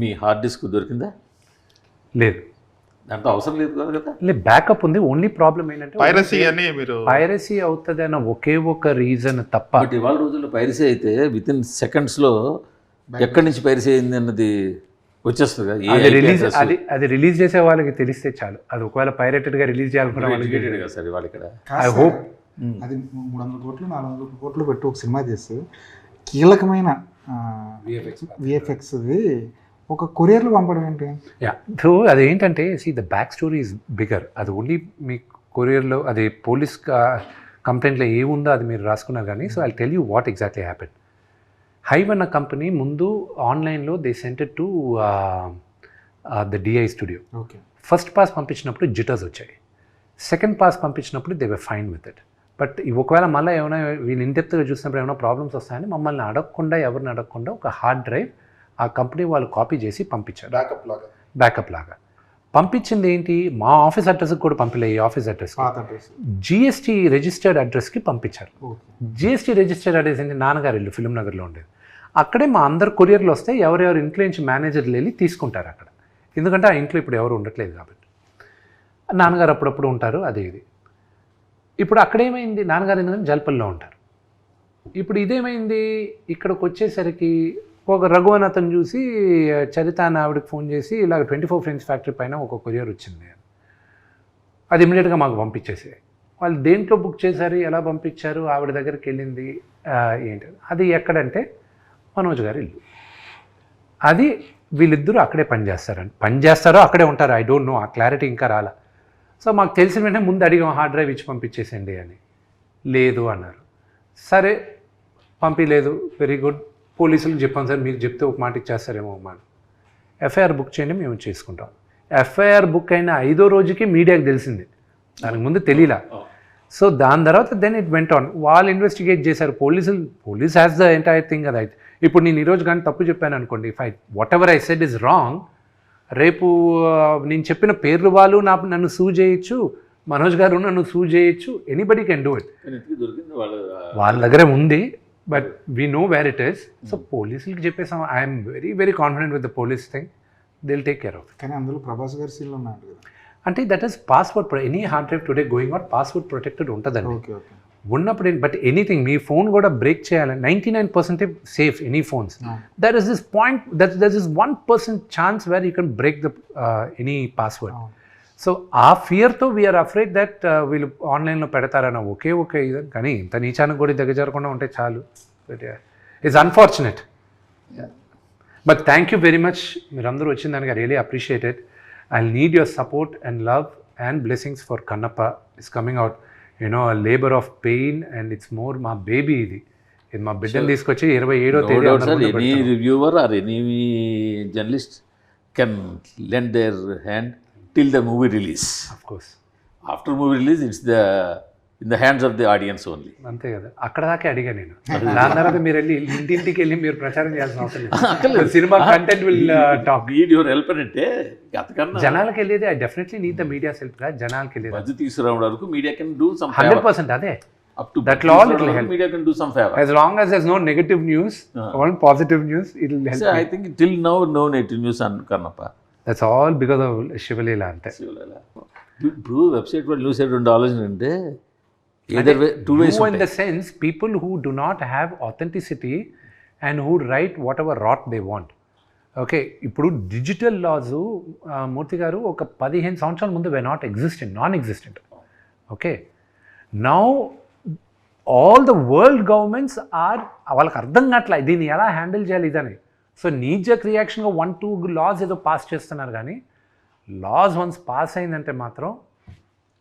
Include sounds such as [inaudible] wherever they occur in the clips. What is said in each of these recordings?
మీ hard disk దొరికిందా? లేదు. దాంట్లో అవసరం లేదు కదా లేదు బ్యాకప్ ఉంది. ఓన్లీ ప్రాబ్లం ఏంటంటే పైరసీ అని మీరు పైరసీ అవుతుంది అన్న ఒకే ఒక రీజన్ తప్ప. బట్ ఇవాళ రోజుల్లో పైరసీ అయితే విత్ ఇన్ సెకండ్స్లో ఎక్కడి నుంచి పైరసీ అయింది అన్నది వచ్చేస్తుంది కదా అది రిలీజ్. అది అది రిలీజ్ చేసే వాళ్ళకి తెలిస్తే చాలు. అది ఒకవేళ పైరేటెడ్గా రిలీజ్ చేయాలనుకున్న వాళ్ళకి కదా సార్ ఇవాళ ఇక్కడ? I hope. అది మూడు వందల కోట్లు నాలుగు వందల కోట్లు పెట్టి ఒక సినిమా చేస్తే కీలకమైన విఎఫ్ఎక్స్ది ఒక కొరియర్లు పంపడం ఏంటి? యా. సో అదేంటంటే see the back story is bigger అది ఓన్లీ మీ కొరియర్లో అది పోలీస్ కంప్లైంట్లో ఏముందో అది మీరు రాసుకున్నారు కానీ so I tell you what exactly happen Hive అన్న కంపెనీ ముందు ఆన్లైన్లో they sent it to the DI studio okay. First pass పంపించినప్పుడు జిటర్స్ వచ్చాయి. సెకండ్ పాస్ పంపించినప్పుడు they were fine with it but ఒకవేళ మళ్ళీ ఏమైనా వీళ్ళు ఇండెప్త్గా చూసినప్పుడు ఏమైనా ప్రాబ్లమ్స్ వస్తాయని మమ్మల్ని అడగకుండా ఎవరిని అడగకుండా ఒక హార్డ్ డ్రైవ్ ఆ కంపెనీ వాళ్ళు కాపీ చేసి పంపించారు. బ్యాకప్ లాగా. బ్యాకప్ లాగా. పంపించింది ఏంటి? మా ఆఫీస్ అడ్రస్కి కూడా పంపలే ఈ ఆఫీస్ అడ్రస్ జిఎస్టీ రిజిస్టర్డ్ అడ్రస్కి పంపించారు. జిఎస్టీ రిజిస్టర్డ్ అడ్రస్ ఏంటి? నాన్నగారు ఇల్లు ఫిలిం నగర్లో ఉండేది. అక్కడే మా అందరు కొరియర్లు వస్తే ఎవరెవరి ఇంట్లో నుంచి మేనేజర్లు వెళ్ళి తీసుకుంటారు అక్కడ. ఎందుకంటే ఆ ఇంట్లో ఇప్పుడు ఎవరు ఉండట్లేదు కాబట్టి. నాన్నగారు అప్పుడప్పుడు ఉంటారు అదే ఇది. ఇప్పుడు అక్కడేమైంది నాన్నగారు ఎందుకంటే జల్పల్లో ఉంటారు. ఇప్పుడు ఇదేమైంది? ఇక్కడికి వచ్చేసరికి ఒక రఘువనాథన్ అతను చూసి చరిత అని ఆవిడకి ఫోన్ చేసి ఇలాగ ట్వంటీ ఫోర్ ఫ్రెండ్స్ ఫ్యాక్టరీ పైన ఒక కొరియర్ వచ్చింది అది ఇమీడియట్గా మాకు పంపించేసి వాళ్ళు దేంట్లో బుక్ చేశారు ఎలా పంపించారు ఆవిడ దగ్గరికి వెళ్ళింది ఏంటి అది ఎక్కడంటే మనోజ్ గారి ఇల్లు. అది వీళ్ళిద్దరూ అక్కడే పనిచేస్తారని పనిచేస్తారో అక్కడే ఉంటారు ఐ డోంట్ నో ఆ క్లారిటీ ఇంకా రాలా. సో మాకు తెలిసిన వెంటనే ముందు అడిగాం హార్డ్ డ్రైవ్ ఇచ్చి పంపించేసేయండి అని. లేదు అన్నారు. సరే పంపించలేదు వెరీ గుడ్. పోలీసులకు చెప్పాను సార్ మీకు చెప్తే ఒక మాట ఇచ్చేస్తారేమో అమ్మా. ఎఫ్ఐఆర్ బుక్ చేయండి మేము చేసుకుంటాం. ఎఫ్ఐఆర్ బుక్ అయిన ఐదో రోజుకి మీడియాకి తెలిసింది. దానికి ముందు తెలియలా. సో దాని తర్వాత దెన్ ఇట్ వెంట ఆన్ వాళ్ళు ఇన్వెస్టిగేట్ చేశారు. పోలీసులు police has the entire thing అది అయితే. ఇప్పుడు నేను ఈరోజు కానీ తప్పు చెప్పాను అనుకోండి if I whatever I said is wrong రేపు నేను చెప్పిన పేర్లు వాళ్ళు నా నన్ను సూ చేయొచ్చు మనోజ్ గారు నన్ను సూ చేయొచ్చు ఎనీబడి కెన్ డూ ఇట్ వాళ్ళ దగ్గరే ఉంది. But we know where it is so పోలీసులకి చెప్పేసాం I'm very very confident with the police thing they'll take care of కానీ అందులో ప్రభాస్ గారి సీన్లు ఉన్నాడు కదా. అంటే that is password any hard drive today going out password protected ఉంటుందండి. ఓకే ఓకే ఉన్నప్పుడు బట్ ఎనీథింగ్ మీ ఫోన్ కూడా బ్రేక్ చేయాలి. Ninety nine percentage safe any phones there is this point that there is one percent chance where you can break the any password. So ఆ ఫియర్తో we are afraid that వీళ్ళు ఆన్లైన్లో పెడతారన్న ఒకే ఒకే ఇది. కానీ ఇంత నీచానికి కూడా దగ్గర జరగకుండా ఉంటే చాలు. It's unfortunate but thank you very much మీరందరూ వచ్చిన దానికి I really appreciated I need your support and love and blessings for Kannappa it's coming out you know labour of pain and it's more మా baby ఇది. ఇది మా బిడ్డను తీసుకొచ్చి ఇరవై ఏడో తేదీ any పెడతాను. reviewer or any till the movie release. Of course. After movie release, it's the in the hands of the audience only. అంతే కదా. అక్కడ దాకే అడిగా నేను. [laughs] దాని తర్వాత మీరు వెళ్ళి ఇంటింటికి వెళ్ళి మీరు ప్రచారం చేయాల్సిన అవసరం లేదు. Cinema content will talk Need your help అంటే అంతకన్నా జనాలకు వెళ్ళేది I definitely need the media సెల్ఫ్గా జనాలకు వెళ్ళేది. మధ్య తీసుకురావడం వరకు media can do some hundred percent అదే. Up to That all it will help. Media can do some favour as long as there's no negative news own positive news it will help I think till now no net news on Kannappa that's all because of Shivaleela అంతే ఇప్పుడు website వాళ్ళు news రెండు ఆలోచన అంటే either way two ways Who in the sense people who do not have authenticity and who write whatever rot they want. Okay ఇప్పుడు digital laws Murthy గారు ఒక పదిహేను సంవత్సరాల ముందు we not existent non existent okay now all the world governments are వాళ్ళకి అర్థం కావట్లే దీన్ని ఎలా హ్యాండిల్ చేయాలి ఇదని. సో నీజక్ రియాక్షన్గా వన్ టూ లాస్ ఏదో పాస్ చేస్తున్నారు కానీ లాస్ వన్స్ పాస్ అయిందంటే మాత్రం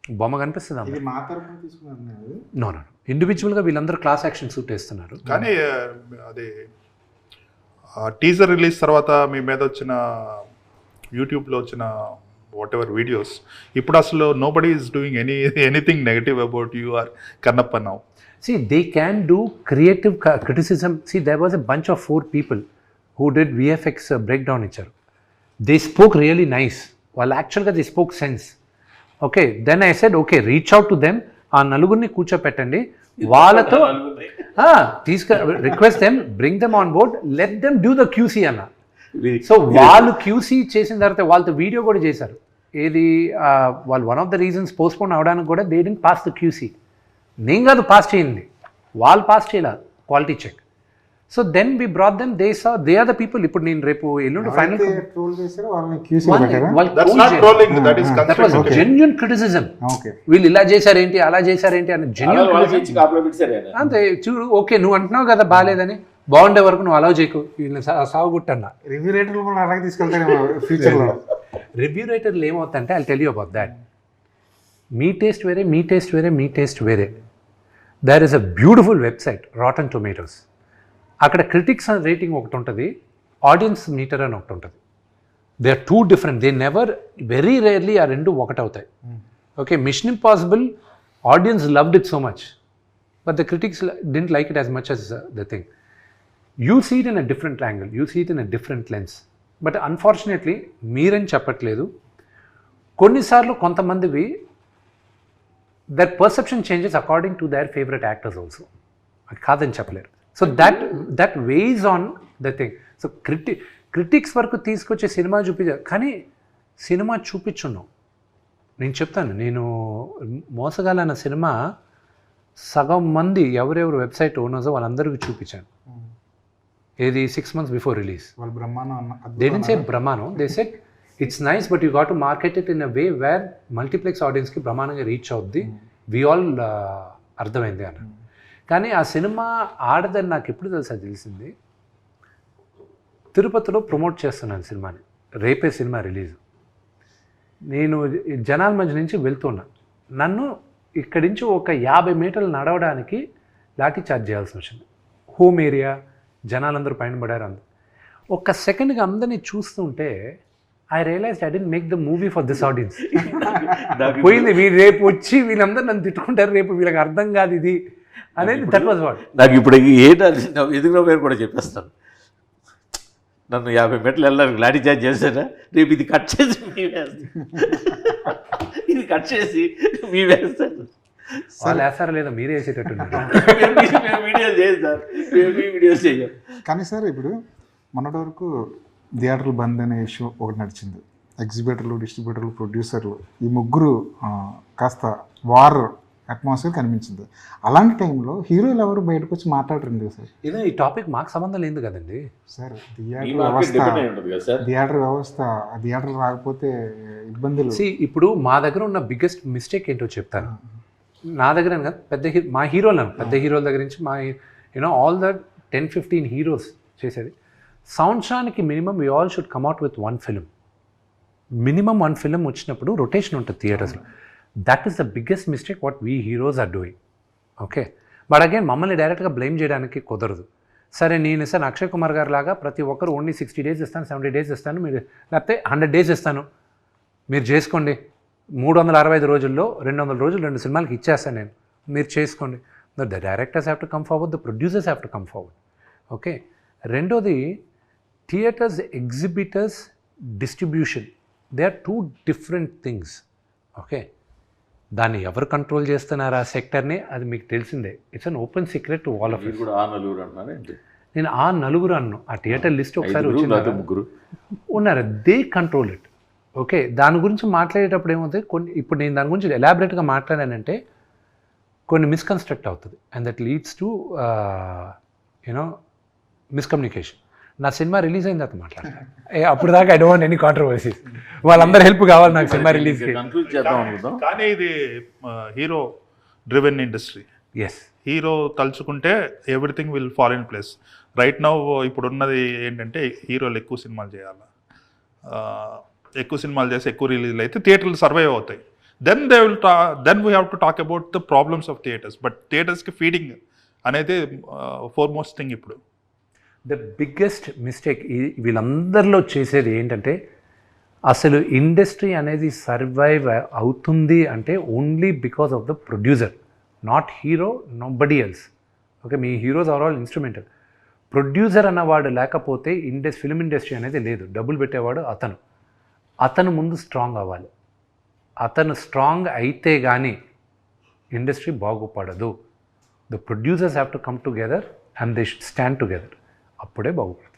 బొమ్మ కనిపిస్తుంది నో నో ఇండివిజువల్గా వీళ్ళందరూ క్లాస్ యాక్షన్ సూట్ వేస్తున్నారు. కానీ అది టీజర్ రిలీజ్ తర్వాత మీ మీద వచ్చిన యూట్యూబ్లో వచ్చిన వాట్ ఎవర్ వీడియోస్ ఇప్పుడు అసలు nobody is doing any anything negative about you are Kannappa now See, they can do creative ca- criticism. See, there was a bunch of four who did VFX uh, breakdown ఇచ్చారు. They spoke really nice వాళ్ళు యాక్చువల్గా they spoke sense okay then I said okay reach out to them ఆ నలుగురిని కూర్చోపెట్టండి. వాళ్ళతో తీసుకు request them bring them on board let them do the QC అన్న. So వాళ్ళు క్యూసీ చేసిన తర్వాత వాళ్ళతో వీడియో కూడా చేశారు. ఏది వాళ్ళు one of the reasons postpone అవడానికి కూడా they didn't pass the QC నేను కాదు పాస్ చేయింది వాళ్ళు పాస్ చేయాల quality check so then we brought then they saw they are the people ఇప్పుడు నేను రేపు ఎల్లుండి ఫైనల్ ట్రోల్ చేశారో వాళ్ళని క్యూసీ పెట్టారా? That's not trolling that is that was genuine criticism వీళ్ళు ఇలా చేశారేంటి అలా చేశారేంటి అని జెన్యున్. అంతే చూడు ఓకే నువ్వు అంటున్నావు కదా బాగాలేదని బాగుండే వరకు నువ్వు అలౌ చేయకు వీళ్ళని సాగుగుట్టన్నా రివ్యూ రేటర్లు కూడా అలాగే తీసుకెళ్తారేమో ఫ్యూచర్లో రివ్యూ రైటర్లు ఏమవుతుందంటే I tell you about that me taste వేరే మీ టేస్ట్ వేరే మీ టేస్ట్ వేరే. There is a beautiful website Rotten Tomatoes అక్కడ క్రిటిక్స్ రేటింగ్ ఒకటి ఉంటుంది ఆడియన్స్ మీటర్ అని ఒకటి ఉంటుంది. They are two different they never very rarely ఆ రెండు ఒకటి అవుతాయి. Okay Mission Impossible audience loved it so much but the critics didn't like it as much as the thing you see it in a different angle you see it in a different lens but unfortunately మీరని చెప్పట్లేదు. కొన్నిసార్లు కొంతమందివి their perception changes according to their favourite actors also అది కాదని చెప్పలేరు. So that that was on the thing so Kriti critics వరకు తీసుకొచ్చే cinema చూపించారు కానీ సినిమా చూపించున్నాం నేను చెప్తాను నేను మోసగాలన్న సినిమా సగం మంది ఎవరెవరు వెబ్సైట్ ఓనర్స్ వాళ్ళందరికీ చూపించాను. ఏది సిక్స్ మంత్స్ బిఫోర్ రిలీజ్ వాళ్ళు బ్రహ్మాండం అన్న they didn't say బ్రహ్మానం they said it's nice but you got to market it in a way where multiplex ఆడియన్స్కి బ్రహ్మాండంగా రీచ్ అవుద్ది. వి ఆల్ అర్థమైంది అని కానీ ఆ సినిమా ఆడదని నాకు ఎప్పుడు తెలుసా తెలిసింది? తిరుపతిలో ప్రమోట్ చేస్తున్నాను సినిమాని. రేపే సినిమా రిలీజ్. నేను జనాల మధ్య నుంచి వెళ్తున్నా. నన్ను ఇక్కడి నుంచి ఒక యాభై మీటర్లు నడవడానికి లాఠీ చార్జ్ చేయాల్సి వచ్చింది హోమ్ ఏరియా జనాలందరూ పైన పడారు అందరు ఒక్క సెకండ్గా అందరినీ చూస్తుంటే I realise I didn't make the movie for this audience పోయింది వీళ్ళు రేపు వచ్చి వీళ్ళందరూ నన్ను తిట్టుకుంటారు రేపు వీళ్ళకి అర్థం కాదు ఇది. అనేది దట్ వాజ్ వాట్ నాకు ఇప్పుడు ఏంటది ఎదుగులో పేరు కూడా చెప్పేస్తాను. నన్ను యాభై మెట్లు వెళ్ళడానికి లాఠీ చార్జ్ చేశారా? రేపు ఇది కట్ చేసి మీ ఇది కట్ చేసి మీ వేస్తాను వాళ్ళు వేస్తారా లేదా మీరే [laughs] మేము వీడియోస్ చేస్తాం మేము మీ వీడియోస్ చేయం కానీ సార్ ఇప్పుడు మొన్నటి వరకు థియేటర్లు బంద్ అనే ఇష్యూ ఒకటి నడిచింది. ఎగ్జిబిటర్లు డిస్ట్రిబ్యూటర్లు ప్రొడ్యూసర్లు ఈ ముగ్గురు కాస్త వార్ అట్మాస్ఫియర్ కనిపించింది. అలాంటి టైంలో హీరోలు ఎవరు బయటకు వచ్చి మాట్లాడరండి సార్? ఇదే ఈ టాపిక్ మాకు సంబంధం లేదు కదండి. సార్ థియేటర్ వ్యవస్థ డిపెండ్ అయి ఉంటుంది కదా సార్? థియేటర్ వ్యవస్థ ఆ థియేటర్ రాకపోతే ఇబ్బందులు. సి ఇప్పుడు మా దగ్గర ఉన్న బిగ్గెస్ట్ మిస్టేక్ ఏంటో చెప్తాను. నా దగ్గర అని కాదు పెద్ద హీ మా హీరోలు అను పెద్ద హీరోల దగ్గర నుంచి మా you know all the ten fifteen heroes చేసేది. సంవత్సరానికి minimum we all should come out with one film minimum one film వచ్చినప్పుడు రొటేషన్ ఉంటుంది థియేటర్స్లో that is the biggest mistake what we heroes are doing okay but again మమ్మల్ని డైరెక్ట్గా blame చేయడానికి కుదరదు. సరే నేను సార్ అక్షయ్ కుమార్ గారు లాగా ప్రతి ఒక్కరు ఓన్లీ సిక్స్టీ డేస్ ఇస్తాను సెవెంటీ డేస్ ఇస్తాను మీరు లేకపోతే హండ్రెడ్ డేస్ ఇస్తాను. మీరు చేసుకోండి. మూడు వందల అరవై ఐదు రోజుల్లో రెండు వందల రోజులు రెండు సినిమాలకి ఇచ్చేస్తాను నేను. మీరు చేసుకోండి. The directors have to come forward the producers have to come forward okay రెండోది theatres exhibitors distribution they are two different things okay దాన్ని ఎవరు కంట్రోల్ చేస్తున్నారు ఆ సెక్టర్ని అది మీకు తెలిసిందే. It's an open secret to all of నేను ఆ నలుగురు అన్ను. ఆ థియేటర్ లిస్ట్ ఒకసారి ముగ్గురు. ఉన్నారు. దే కంట్రోల్ ఇట్ ఓకే దాని గురించి మాట్లాడేటప్పుడు ఏమవుతుంది? కొన్ని ఇప్పుడు నేను దాని గురించి ఎలాబరేట్గా మాట్లాడానంటే కొన్ని మిస్కన్స్ట్రక్ట్ అవుతుంది. And that leads to you know miscommunication నా సినిమా రిలీజ్ అయిన తర్వాత మాట్లాడతాను ఏ అప్పుడు దాకా ఐ డోంట్ ఎనీ కాంట్రవర్సీస్ వాళ్ళందరూ హెల్ప్ కావాలి నాకు సినిమా రిలీజ్కి కన్క్లూడ్ చేద్దాం అనుకుందాం. కానీ ఇది hero driven industry yes hero తలుచుకుంటే everything will fall in place right now ఇప్పుడు ఉన్నది ఏంటంటే హీరోలు ఎక్కువ సినిమాలు చేయాలి. ఆ, ఎక్కువ సినిమాలు చేసి ఎక్కువ రిలీజ్లు అయితే థియేటర్లు సర్వైవ్ అవుతాయి. దెన్ దే విల్ టా then we have to talk about the problems of theatres but థియేటర్స్కి ఫీడింగ్ అనేది ఫోర్ మోస్ట్ థింగ్ ఇప్పుడు. ద బిగ్గెస్ట్ మిస్టేక్ వీళ్ళందరిలో చేసేది ఏంటంటే అసలు ఇండస్ట్రీ అనేది సర్వైవ్ అవుతుంది అంటే only because of the producer not hero nobody else okay me heroes are all instrumental producer అన్నవాడు లేకపోతే ఇండస్ ఫిల్మ్ ఇండస్ట్రీ అనేది లేదు. డబ్బులు పెట్టేవాడు అతను. అతను ముందు స్ట్రాంగ్ అవ్వాలి. అతను స్ట్రాంగ్ అయితే కానీ industry బాగుపడదు. The producers have to come together and they should stand together అప్పుడే బాగుపడుతుంది